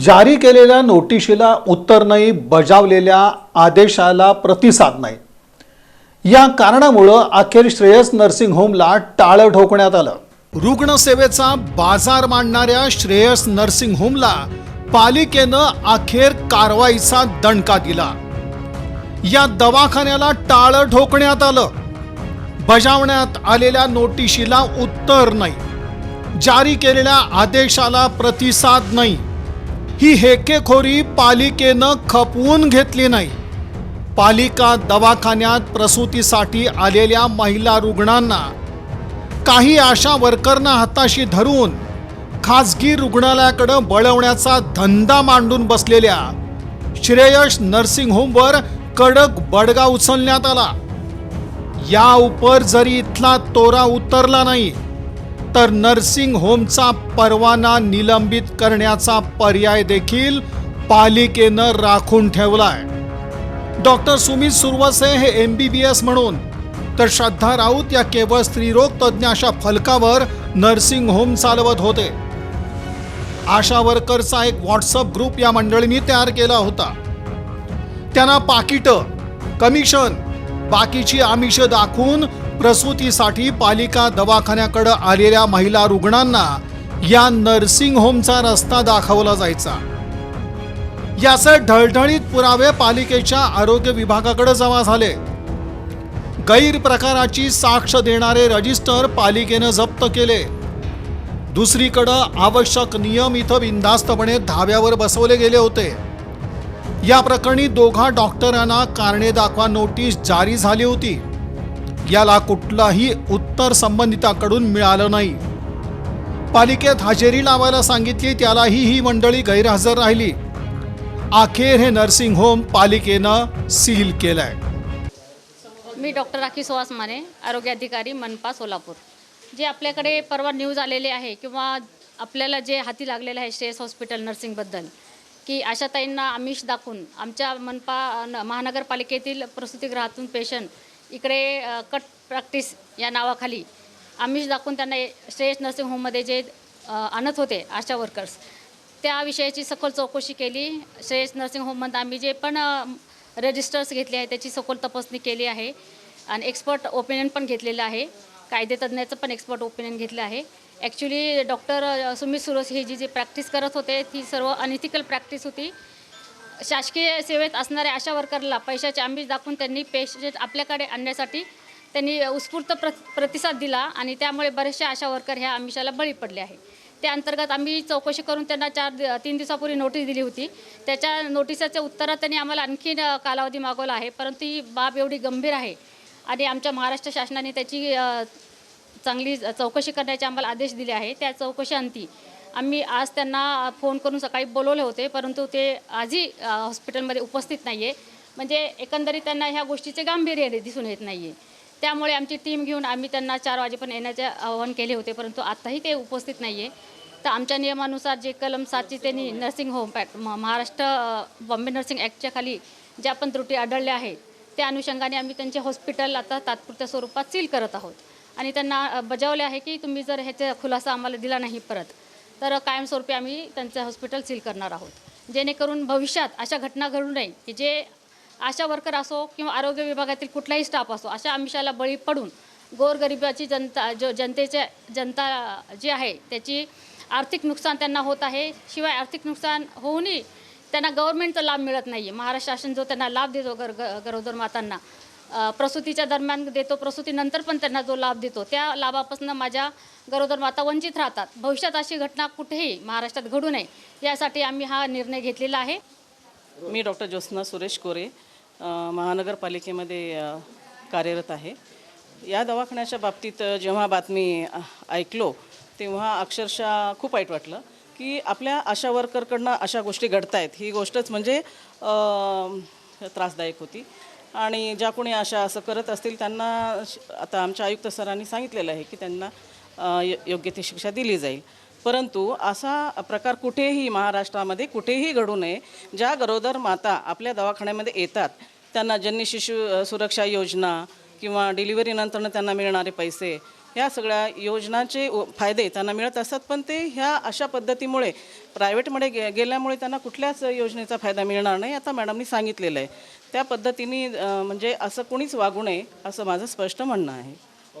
जारी केलेल्या नोटिशीला उत्तर नाही बजावलेल्या आदेशाला प्रतिसाद नाही. या कारणामुळं अखेर श्रेयस नर्सिंग होमला टाळं ठोकण्यात आलं. रुग्णसेवेचा बाजार मांडणाऱ्या श्रेयस नर्सिंग होमला पालिकेनं अखेर कारवाईचा दणका दिला. या दवाखान्याला टाळं ठोकण्यात आलं. बजावण्यात आलेल्या नोटिशीला उत्तर नाही. जारी केलेल्या आदेशाला प्रतिसाद नाही. ही हेकेखोरी पालिकेनं खपवून घेतली नाही. पालिका दवाखान्यात प्रसूतीसाठी आलेल्या महिला रुग्णांना काही आशा वर्करना हाताशी धरून खाजगी रुग्णालयाकडं बळवण्याचा धंदा मांडून बसलेल्या श्रेयश नर्सिंग होमवर कडक बडगा उचलण्यात आला. या उपर जरी इथला तोरा उतरला नाही तर नर्सिंग होमचा परवाना निलंबित करण्याचा पर्याय देखील पालिकेनं राखून ठेवलाय. डॉक्टर सुमित सुरवसे हे एम बी बी एस म्हणून. तर श्रद्धा राऊत या केवळ स्त्रीरोग तज्ज्ञ अशा फलकावर नर्सिंग होम चालवत होते. आशा वर्करचा एक व्हॉट्सअप ग्रुप या मंडळींनी तयार केला होता. त्यांना पाकिटं कमिशन बाकीची आमिष दाखवून प्रसूतीसाठी पालिका दवाखान्याकडे आलेल्या महिला रुग्णांना या नर्सिंग होमचा रस्ता दाखवला जायचा. याचे ढळढळीत पुरावे पालिकेच्या आरोग्य विभागाकडे जमा झाले. गैरप्रकाराची साक्ष देणारे रजिस्टर पालिकेनं जप्त केले. दुसरीकडं आवश्यक नियम इथं बिनधास्तपणे धाब्यावर बसवले गेले होते. या प्रकरणी दोघा डॉक्टरांना कारणे दाखवा नोटीस जारी झाली होती. याला कुठलाही उत्तर संबंधिताकडून मिळालं नाही. पालिकेत हजेरी लावायला सांगितली त्यालाही ही मंडळी गैरहजर राहिली. अखेर हे नर्सिंग होम पालिकेनं सील केलंय. मी डॉक्टर राखी सुहास माने आरोग्य अधिकारी मनपा सोलापूर. जे आपल्याकडे परवा न्यूज आलेले आहे किंवा आपल्याला जे हाती लागलेलं आहे श्रेयस हॉस्पिटल नर्सिंगबद्दल की आशाताईंना आमिष दाखवून आमच्या मनपा न- महानगरपालिकेतील प्रसूतीगृहातून पेशंट इकडे कट प्रॅक्टिस या नावाखाली आमिष दाखवून त्यांना श्रेयस नर्सिंग होममध्ये जे आणत होते आशा वर्कर्स त्या विषयाची सखोल चौकशी केली. श्रेयस नर्सिंग होममध्ये आम्ही जे पण रजिस्टर्स घेतले आहे त्याची सखोल तपासणी केली आहे. आणि एक्सपर्ट ओपिनियन पण घेतलेलं आहे. कायदेतज्ञाचं पण एक्सपर्ट ओपिनियन घेतलं आहे. ॲक्च्युली डॉक्टर सुमित सुरस हे जी जी प्रॅक्टिस करत होते ती सर्व अनइथिकल प्रॅक्टिस होती. शासकीय सेवेत असणाऱ्या अशा वर्करला पैशाचे आमिष दाखवून त्यांनी पेशंट आपल्याकडे आणण्यासाठी त्यांनी उत्स्फूर्त प्र प्रतिसाद दिला आणि त्यामुळे बरेचसे आशा वर्कर ह्या आमिषाला बळी पडले आहे. त्या अंतर्गत आम्ही चौकशी करून त्यांना चार तीन दिवसापूर्वी नोटीस दिली होती. त्याच्या नोटिसाच्या उत्तरात त्यांनी आम्हाला आणखीन कालावधी मागवला आहे. परंतु ही बाब एवढी गंभीर आहे आणि आमच्या महाराष्ट्र शासनाने त्याची चांगली चौकशी करण्याचे आम्हाला आदेश दिले आहे. त्या चौकशीअंती आम्ही आज त्यांना फोन करून सकाळी बोलवले होते परंतु ते आजही हॉस्पिटलमध्ये उपस्थित नाही आहे म्हणजे एकंदरीत त्यांना ह्या गोष्टीचे गांभीर्य दिसून येत नाही आहे त्यामुळे आमची टीम घेऊन आम्ही त्यांना चार वाजेपर्यंत येण्याचे आवाहन केले होते परंतु आत्ताही ते उपस्थित नाही आहे तर आमच्या नियमानुसार जे कलम सातची त्यांनी नर्सिंग होम पॅक म- महाराष्ट्र बॉम्बे नर्सिंग ॲक्टच्या खाली ज्या पण त्रुटी आढळल्या आहेत त्या अनुषंगाने आम्ही त्यांचे हॉस्पिटल आता तात्पुरत्या स्वरूपात सील करत आहोत. आणि त्यांना बजावले आहे की तुम्ही जर ह्याचा खुलासा आम्हाला दिला नाही परत तर कायमस्वरूपी आम्ही त्यांचं हॉस्पिटल सील करणार आहोत. जेणेकरून भविष्यात अशा घटना घडू नये की जे आशा वर्कर असो किंवा आरोग्य विभागातील कुठलाही स्टाफ असो अशा आमिषाला बळी पडून गोरगरिबाची जनता जो जनतेच्या जनता जी आहे त्याची आर्थिक नुकसान त्यांना होत आहे. शिवाय आर्थिक नुकसान होऊनही त्यांना गव्हर्नमेंटचा लाभ मिळत नाही आहे महाराष्ट्र शासन जो त्यांना लाभ देतो गर ग- गरोदर मातांना प्रसूतीच्या दरम्यान देतो प्रसूतीनंतर पण त्यांना जो लाभ देतो त्या लाभापासून माझ्या गरोदर माता वंचित राहतात. भविष्यात अशी घटना कुठेही महाराष्ट्रात घडू नये यासाठी आम्ही हा निर्णय घेतलेला आहे. मी डॉक्टर ज्योत्स्ना सुरेश कोरे महानगरपालिकेमध्ये कार्यरत आहे. या दवाखान्याच्या बाबतीत जेव्हा बातमी ऐकलो तेव्हा अक्षरशः खूप वाईट वाटलं की आपल्या आशा वर्करकडनं अशा गोष्टी घडत आहेत ही गोष्टच म्हणजे त्रासदायक होती. आणि ज्या कोणी अशा असं करत असतील त्यांना आता आमच्या आयुक्त सरांनी सांगितलेलं आहे की त्यांना य- योग्य ती शिक्षा दिली जाईल. परंतु असा प्रकार कुठेही महाराष्ट्रामध्ये कुठेही घडू नये ज्या गरोदर माता आपल्या दवाखान्यामध्ये येतात त्यांना जन्य शिशु सुरक्षा योजना किंवा डिलिव्हरीनंतरनं त्यांना मिळणारे पैसे ह्या सगळ्या योजनांचे फायदे त्यांना मिळत असतात पण ते ह्या अशा पद्धतीमुळे प्रायव्हेटमध्ये गे गेल्यामुळे त्यांना कुठल्याच योजनेचा फायदा मिळणार नाही आता मॅडमनी सांगितलेलं आहे. त्या पद्धतीने म्हणजे असं कोणीच वागू नये असं माझं स्पष्ट म्हणणं आहे.